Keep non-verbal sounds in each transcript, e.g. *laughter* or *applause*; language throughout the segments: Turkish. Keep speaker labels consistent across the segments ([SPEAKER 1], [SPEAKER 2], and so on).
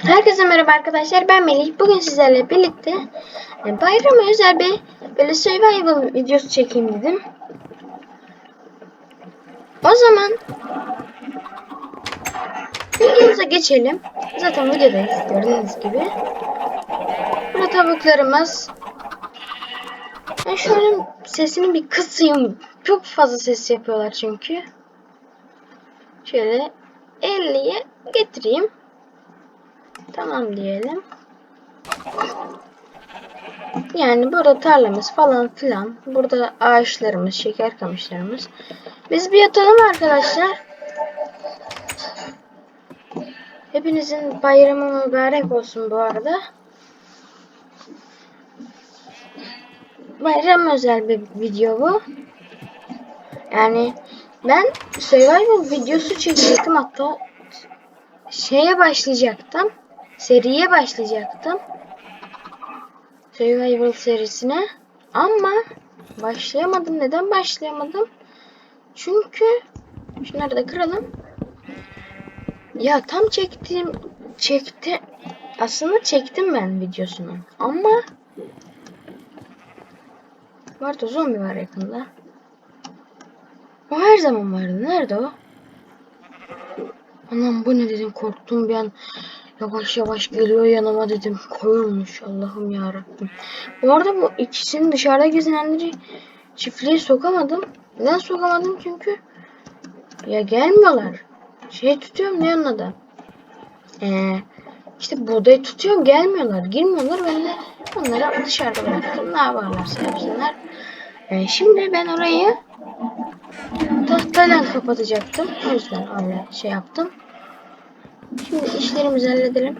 [SPEAKER 1] Herkese merhaba arkadaşlar ben Melih. Bugün sizlerle birlikte e, bayrama özel bir böyle survival videosu çekeyim dedim. O zaman videomuza geçelim. Zaten videodayız gördüğünüz gibi. Burada tavuklarımız. Ben şöyle sesini bir kısayım. Çok fazla ses yapıyorlar çünkü. Şöyle 50'ye getireyim. Tamam diyelim. Yani burada tarlamız falan filan. Burada ağaçlarımız, şeker kamışlarımız. Biz bir yatalım arkadaşlar. Hepinizin bayramı mübarek olsun bu arada. Bayram özel bir video bu. Yani ben survival videosu çekecektim hatta şeye başlayacaktım. Seriye başlayacaktım. Survival serisine. Ama başlayamadım. Neden başlayamadım? Çünkü şunları da kıralım. Ya tam çektiğim çekti aslında çektim ben videosunu. Ama Vardı zombi var yakında. O her zaman vardı. Nerede o? Anam bu ne dedim korktum bir an. Yavaş yavaş geliyor yanıma dedim. Koyulmuş Allah'ım yarabbim. Bu arada bu ikisini dışarıda gezinenleri çiftliğe sokamadım. Neden sokamadım çünkü ya gelmiyorlar. Şey tutuyorum ne onun adı? Ee, işte buğday tutuyorum gelmiyorlar. Girmiyorlar. Ben de onları dışarıda bıraktım. Ne yaparlarsa yapsınlar. Ee, şimdi ben orayı tahtayla kapatacaktım. O yüzden öyle şey yaptım. Şimdi işlerimizi halledelim.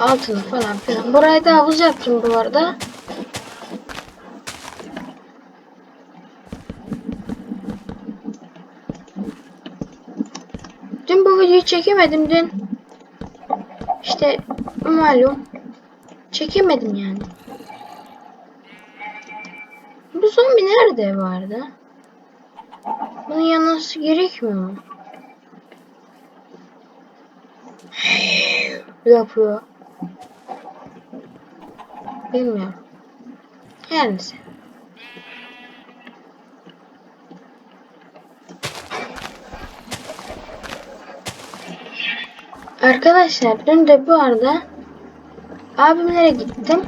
[SPEAKER 1] Altını falan filan. Burayı da havuz yaptım bu arada. Dün bu videoyu çekemedim dün. İşte malum. Çekemedim yani. Bu zombi nerede vardı? Bunun yanması gerekmiyor mu? Yapıyor. Bilmiyorum. Her neyse. Arkadaşlar dün de bu arada abimlere gittim.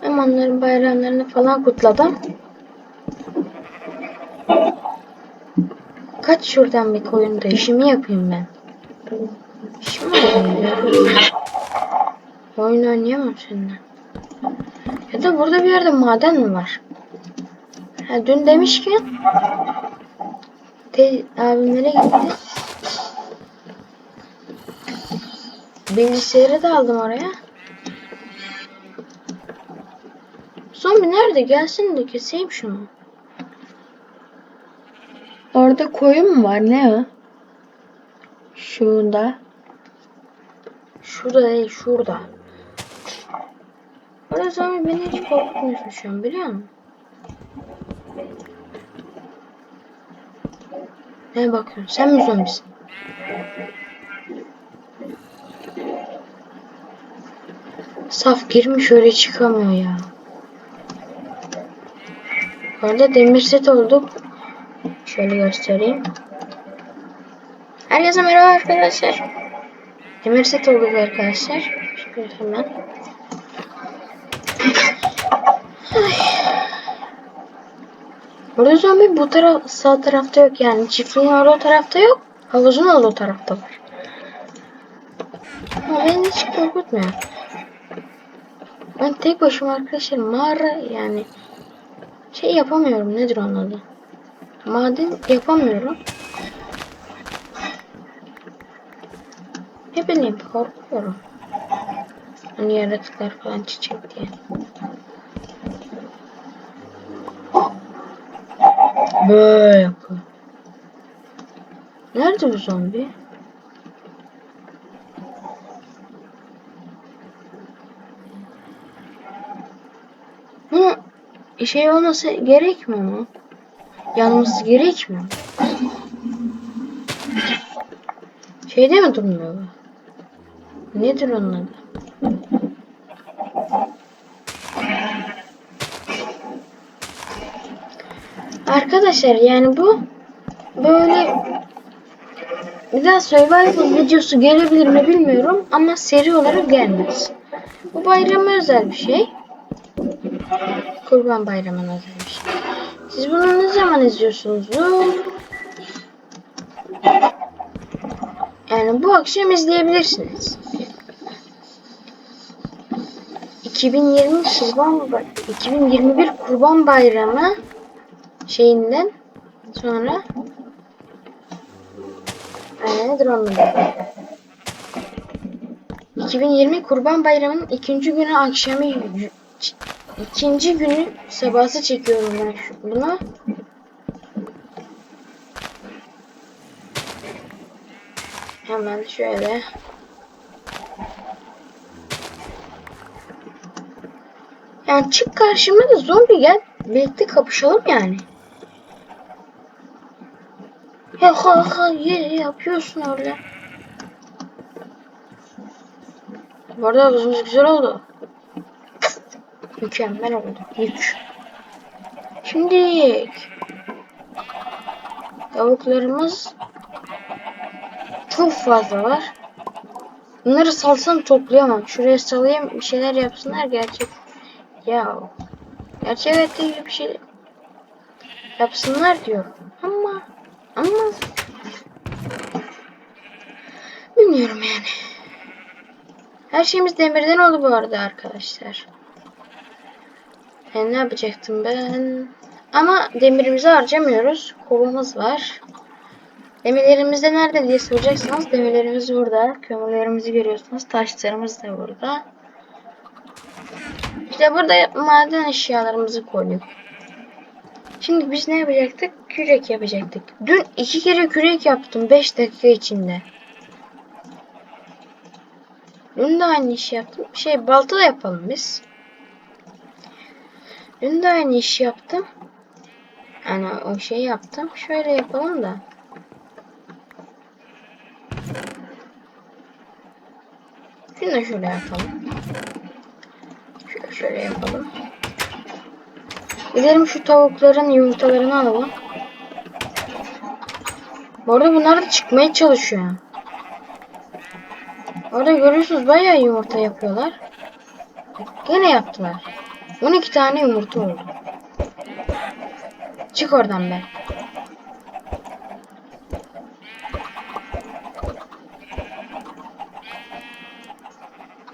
[SPEAKER 1] Hem onların bayramlarını falan kutladım. Kaç şuradan bir koyun da işimi yapayım ben. İşimi yapayım. Oyun oynayamam seninle. Ya da burada bir yerde maden mi var? Ha, dün demişken te abimlere gitti. Bilgisayarı da aldım oraya. Zombi nerede? Gelsin de keseyim şunu. Orada koyun mu var? Ne o? Şurada. Şurada değil, şurada. Orada zombi beni hiç korkutmuyorsun şu biliyor musun? Ne bakıyorsun? Sen mi zombisin? Saf girmiş öyle çıkamıyor ya. Bu arada demir set olduk. Şöyle göstereyim. Herkese merhaba arkadaşlar. Demir set olduk arkadaşlar. Şöyle hemen. Burada zombi bu taraf sağ tarafta yok yani çiftliğin olduğu tarafta yok. Havuzun olduğu tarafta var. Ama beni hiç korkutmuyor. Ben tek başıma arkadaşlar mağara yani şey yapamıyorum nedir onun adı? Maden yapamıyorum. Ne bileyim korkuyorum. Hani yaratıklar falan çiçek diye. Böyle yapıyor. Nerede bu zombi? Bu şey olması gerekmiyor mu? Yanması gerekmiyor. mu? Şeyde mi durmuyor bu? Nedir onun adı? Arkadaşlar yani bu böyle bir daha survival videosu gelebilir mi bilmiyorum ama seri olarak gelmez. Bu bayrama özel bir şey. Kurban bayramına özel bir şey. Siz bunu ne zaman izliyorsunuz? Yani bu akşam izleyebilirsiniz. 2020 Kurban Bay- 2021 Kurban Bayramı şeyinden sonra Ay, nedir onun adı? 2020 Kurban Bayramı'nın ikinci günü akşamı ikinci günü sabahı çekiyorum ben şu, bunu. Hemen şöyle. Yani çık karşıma da zombi gel. Birlikte kapışalım yani. Ya ha ha ye yapıyorsun öyle. Bu arada güzel oldu. Mükemmel oldu. Yük. Şimdi tavuklarımız çok fazla var. Bunları salsam toplayamam. Şuraya salayım bir şeyler yapsınlar gerçek. Ya gerçek hayatta bir şey yapsınlar diyor. Ama ama bilmiyorum yani. Her şeyimiz demirden oldu bu arada arkadaşlar. Yani ne yapacaktım ben? Ama demirimizi harcamıyoruz. Kovamız var. Demirlerimiz de nerede diye soracaksanız demirlerimiz burada. Kömürlerimizi görüyorsunuz. Taşlarımız da burada. İşte burada maden eşyalarımızı koyduk. Şimdi biz ne yapacaktık? Kürek yapacaktık. Dün iki kere kürek yaptım 5 dakika içinde. Dün de aynı işi yaptım. Şey balta da yapalım biz. Dün de aynı işi yaptım. Yani o şeyi yaptım. Şöyle yapalım da. Şunu da şöyle yapalım. Şöyle, şöyle yapalım. Gidelim şu tavukların yumurtalarını alalım. Bu arada bunlar da çıkmaya çalışıyor. Orada görüyorsunuz bayağı yumurta yapıyorlar. Gene yaptılar. 12 tane yumurta oldu. Çık oradan be.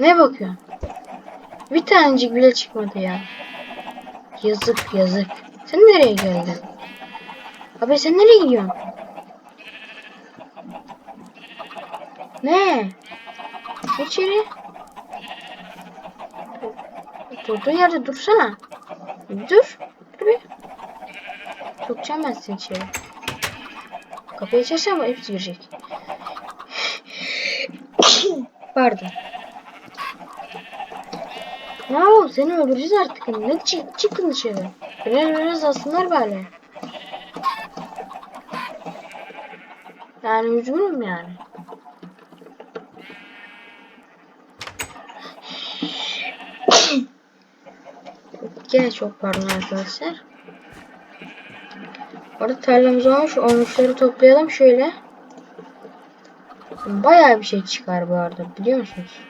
[SPEAKER 1] Ne bakıyorsun? Bir tanecik bile çıkmadı ya. Yazık yazık. Sen nereye geldin? Abi sen nereye gidiyorsun? Ne? İçeri. Durduğun yerde dursana. Dur. Dur bir. Sokacağım ben seni içeri. Kapıyı açarsan bu hepsi girecek. *coughs* Pardon. Ne yapalım seni öldüreceğiz artık. Ne çık çıkın dışarı. Birer birer alsınlar bari. Yani mecburum yani. Gene çok pardon arkadaşlar. Orada tarlamız olmuş. Olmuşları toplayalım şöyle. Bayağı bir şey çıkar bu arada biliyor musunuz?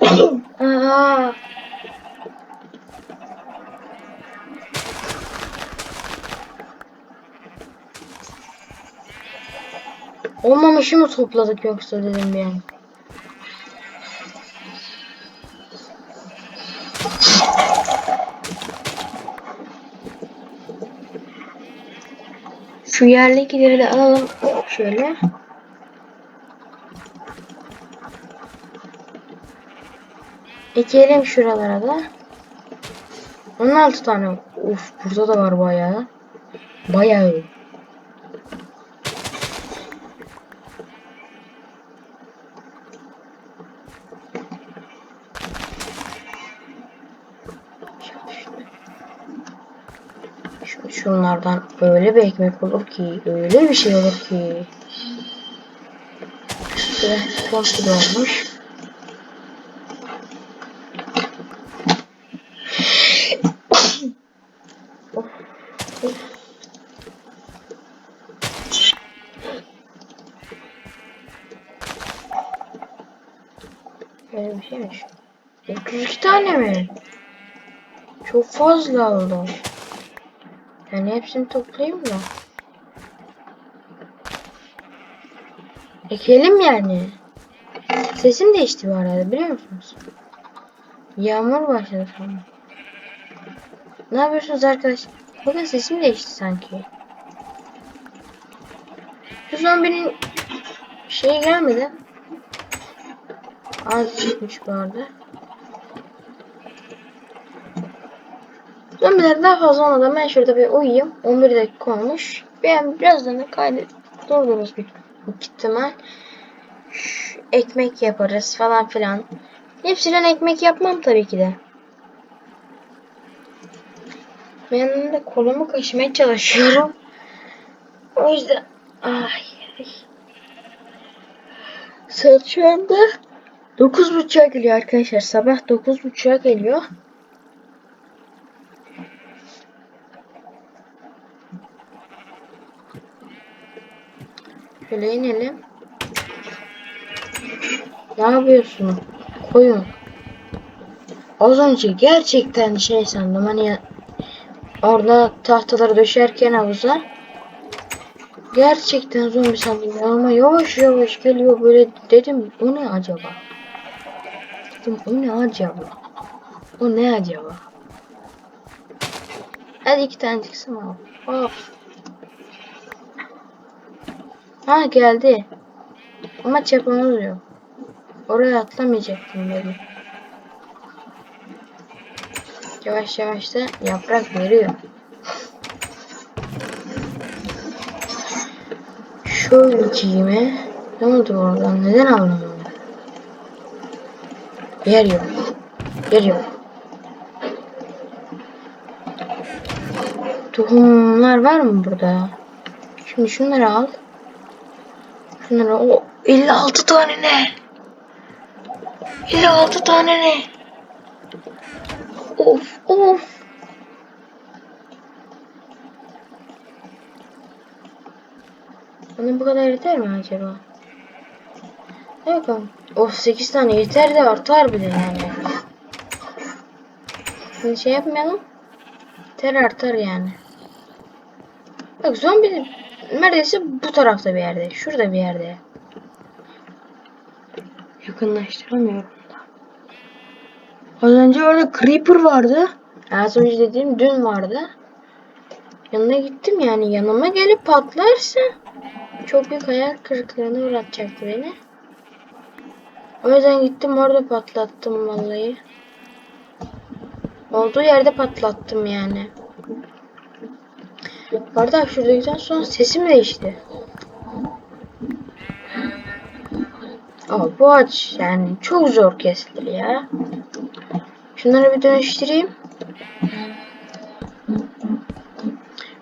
[SPEAKER 1] *laughs* Aa. Olmamışı mı topladık yoksa dedim bir Şu yerlikileri de alalım şöyle. Ekelim şuralara da. 16 tane. Uf burada da var bayağı. Bayağı. Öyle bir ekmek olur ki, öyle bir şey olur ki. Şöyle 10 kilo olmuş. Of, of. Böyle bir şeymiş. 32 tane mi? Çok fazla oldu. Yani hepsini toplayayım da. Ekelim yani. Sesim değişti bu arada biliyor musunuz? Yağmur başladı falan. Ne yapıyorsunuz arkadaşlar? Bakın sesim değişti sanki. Şu zombinin şey gelmedi. Az çıkmış bu arada. Zombiler daha fazla olmadan ben şurada bir uyuyayım. 11 dakika olmuş. Ben birazdan da kaydı durdururuz büyük ihtimal. Şu ekmek yaparız falan filan. Hepsinden ekmek yapmam tabii ki de. Ben de kolumu kaşımaya çalışıyorum. O yüzden ay, ay. Saat şu anda 9.30'a geliyor arkadaşlar. Sabah 9.30'a geliyor. Şöyle inelim. Ne yapıyorsun? Koyun. Az önce gerçekten şey sandım hani orada tahtaları döşerken havuza gerçekten zombi sandım ama yavaş yavaş geliyor böyle dedim o ne acaba? Dedim o ne acaba? O ne acaba? Hadi iki tane çıksın abi. Of. Ha geldi. Ama çapamız yok. Oraya atlamayacaktım dedim. Yavaş yavaş da yaprak veriyor. Şöyle giyime. Ne oldu oradan? Neden onu? Yer yok. Yer yok. Tohumlar var mı burada? Şimdi şunları al. Şunları o 56 tane ne? 56 tane ne? Of of. Bana bu kadar yeter mi acaba? Ne bakalım. Of 8 tane yeter de artar bile yani. Şimdi şey yapmayalım. Yeter artar yani. Bak zombi neredeyse tarafta bir yerde. Şurada bir yerde. Yakınlaştıramıyorum da. Az önce orada Creeper vardı. Az önce dediğim dün vardı. Yanına gittim yani yanıma gelip patlarsa çok büyük hayal kırıklığına uğratacaktı beni. O yüzden gittim orada patlattım vallahi. Olduğu yerde patlattım yani. Arada hapşurduktan sonra sesim değişti. Aa, bu ağaç yani çok zor kesilir ya. Şunları bir dönüştüreyim.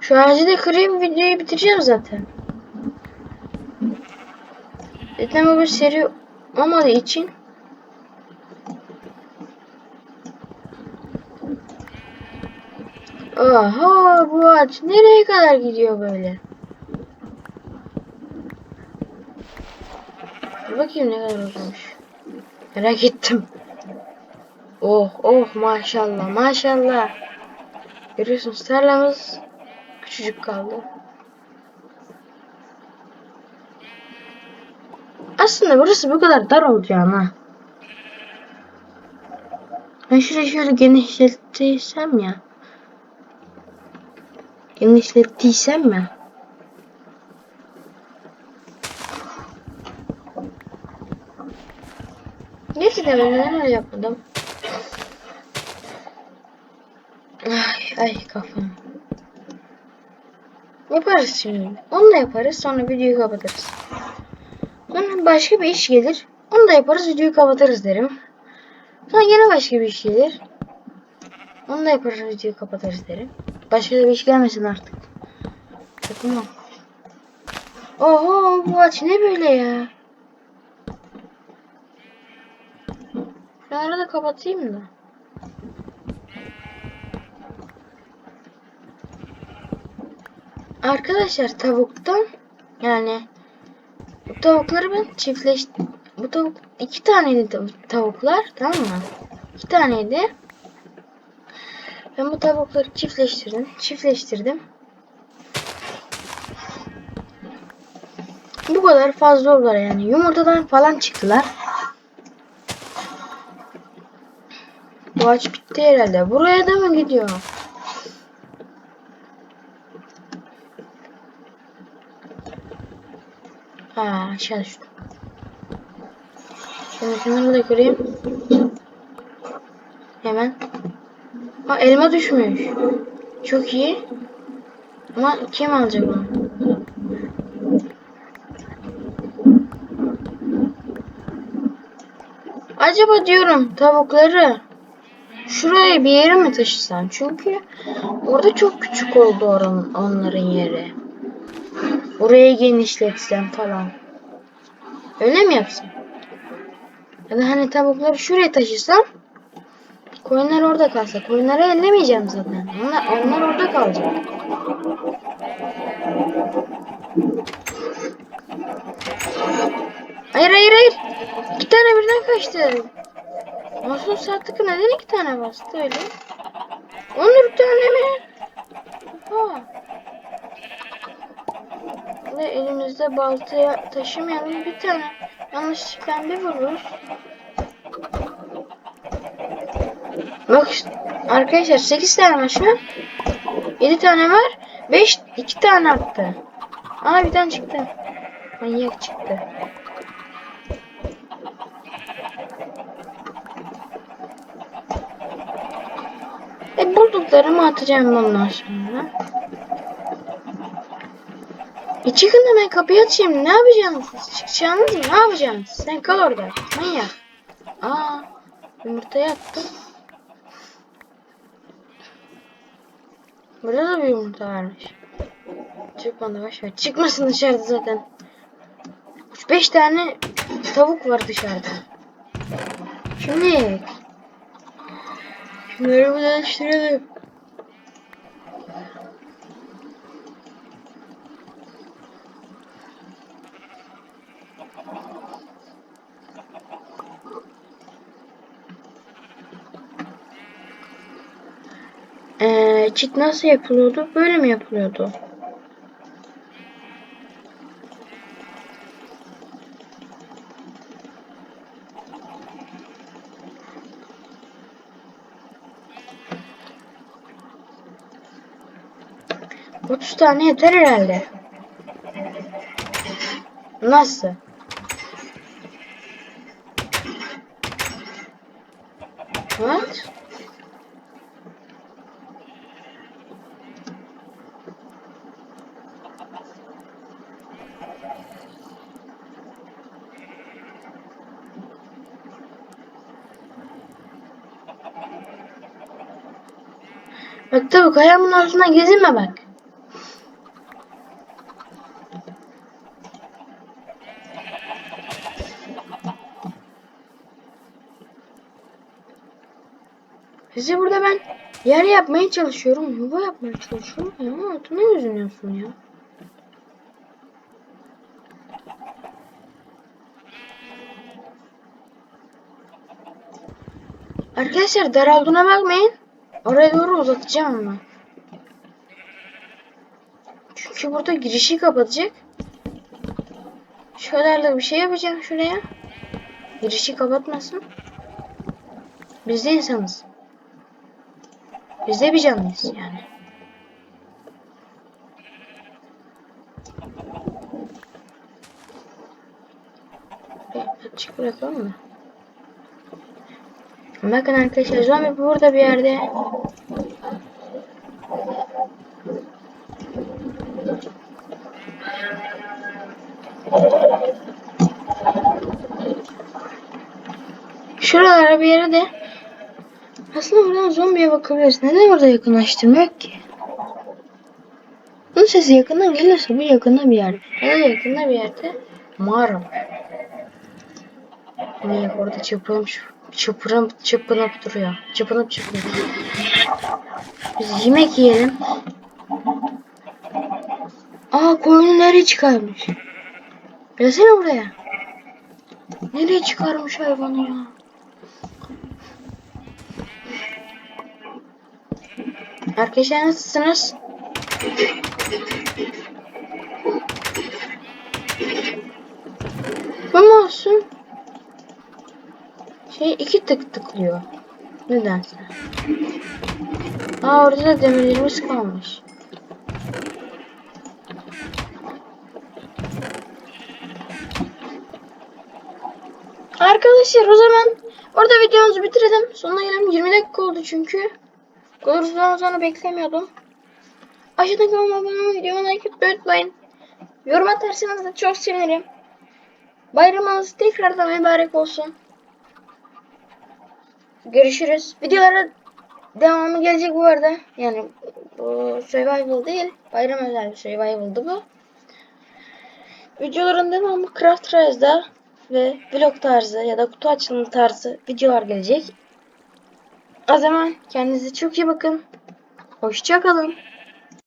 [SPEAKER 1] Şu ağacı da kırayım videoyu bitireceğim zaten. Zaten bu seri olmadığı için Aha bu ağaç nereye kadar gidiyor böyle? Dur bakayım ne kadar uzamış. Merak ettim. Oh oh maşallah maşallah. Görüyorsunuz tarlamız küçücük kaldı. Aslında burası bu kadar dar olacağına. Ben şurayı şöyle genişletsem ya. Genişlettiysem mi? De ben yapmadım? Ay ay kafam. Yaparız şimdi. Onu da yaparız sonra videoyu kapatırız. Sonra başka bir iş gelir. Onu da yaparız videoyu kapatırız derim. Sonra yine başka bir iş gelir. Onu da yaparız videoyu kapatırız derim. Başka bir iş gelmesin artık. Takılmam. Oho bu aç ne böyle ya? Şunları da kapatayım da. Arkadaşlar tavuktan yani bu tavukları ben çiftleş bu tavuk iki taneydi tav- tavuklar tamam mı? İki taneydi. Ben bu tavukları çiftleştirdim. Çiftleştirdim. Bu kadar fazla oldular yani. Yumurtadan falan çıktılar. Bu aç bitti herhalde. Buraya da mı gidiyor? Ha düştüm. Şimdi şunları da kırayım. Hemen. Ha elma düşmüş. Çok iyi. Ama kim alacak onu? Acaba diyorum tavukları şuraya bir yere mi taşısam? Çünkü orada çok küçük oldu oranın, onların yeri. Orayı genişletsem falan. Öyle mi yapsam? Ya da hani tavukları şuraya taşısam koyunlar orada kalsa. Koyunları ellemeyeceğim zaten. Onlar, onlar orada kalacak. Hayır hayır hayır. İki tane birden kaçtı. Nasıl sattık neden iki tane bastı öyle? 14 tane mi? Ha. Ve elimizde baltaya taşımayalım bir tane. Yanlışlıkla bir vururuz. Bak arkadaşlar 8 tane var şu an. 7 tane var. 5 2 tane attı. Aa bir tane çıktı. Manyak çıktı. Bulduklarımı atacağım bundan sonra. E çıkın da ben kapıyı açayım. Ne yapacaksınız? Çıkacaksınız mı? Ne yapacaksınız? Sen kal orada. Manyak. Aa, yumurtayı attım. Burada da bir yumurta varmış. Çıkmadı boş ver. Çıkmasın dışarıda zaten. 5 tane tavuk var dışarıda. Şimdi Şunları bir değiştirelim. Ee, çit nasıl yapılıyordu? Böyle mi yapılıyordu? Otuz tane yeter herhalde. Nasıl? Tabii ayağımın altından gezinme bak. Size burada ben yer yapmaya çalışıyorum. Yuva yapmaya çalışıyorum. Ya altına yüzünüyorsun ya. Arkadaşlar daraldığına bakmayın. Oraya doğru uzatacağım ama. Çünkü burada girişi kapatacak. Şöyle bir şey yapacağım şuraya. Girişi kapatmasın. Biz de insanız. Biz de bir canlıyız yani. Bir açık bırakalım mı? Bakın arkadaşlar zombi burada bir yerde. Şuralara bir yere de aslında buradan zombiye bakabiliriz. Neden orada yakınlaştırmıyor ki? Bunun sesi yakından gelirse bu yakında bir yer. Ya da yakında bir yerde mağara var. Niye orada çırpınıp çırpınıp çırpınıp duruyor. Çırpınıp çırpınıp. Biz yemek yiyelim. Aa koyunu nereye çıkarmış? Gelsene buraya. Nereye çıkarmış hayvanı ya? Arkadaşlar nasılsınız? Mu olsun? Şey iki tık tıklıyor. Nedense. Aa orada da demirlerimiz kalmış. Arkadaşlar o zaman orada videomuzu bitirelim. Sonuna gelelim. 20 dakika oldu çünkü. Bu kadar uzun olacağını beklemiyordum. Aşağıdan kanalıma abone olmayı, like etmeyi unutmayın. Yorum atarsanız da çok sevinirim. Bayramınız tekrardan mübarek olsun. Görüşürüz. Videolara devamı gelecek bu arada. Yani bu survival değil. Bayram özel bir survival'dı bu. Videoların devamı Craft Rise'da ve vlog tarzı ya da kutu açılımı tarzı videolar gelecek. O zaman kendinize çok iyi bakın. Hoşça kalın.